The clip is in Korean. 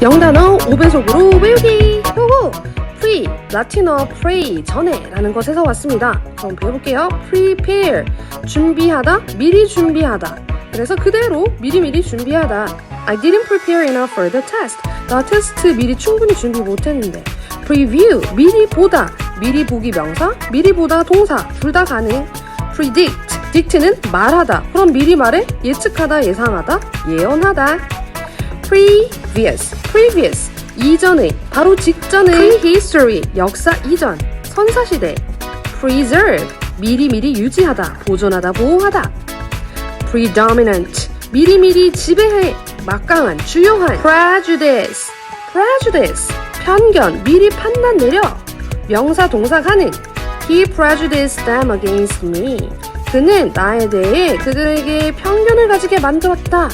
영단어 5배속으로 외우기! 요거! pre, 라틴어 pray, 전에 라는 것에서 왔습니다. 그럼 배워볼게요. prepare, 준비하다, 미리 준비하다. 그래서 그대로 미리미리 준비하다. I didn't prepare enough for the test. 나 테스트 미리 충분히 준비 못했는데. preview, 미리 보다. 미리 보기 명사, 미리 보다 동사. 둘 다 가능. predict, dict는 말하다. 그럼 미리 말해? 예측하다, 예상하다, 예언하다. Previous, previous 이전의 바로 직전의 prehistory 역사 이전 선사 시대 preserve 미리미리 유지하다 보존하다 보호하다 predominant 미리미리 지배해 막강한 주요한 prejudice prejudice 편견 미리 판단 내려 명사 동사 가능 he prejudiced them against me 그는 나에 대해 그들에게 편견을 가지게 만들었다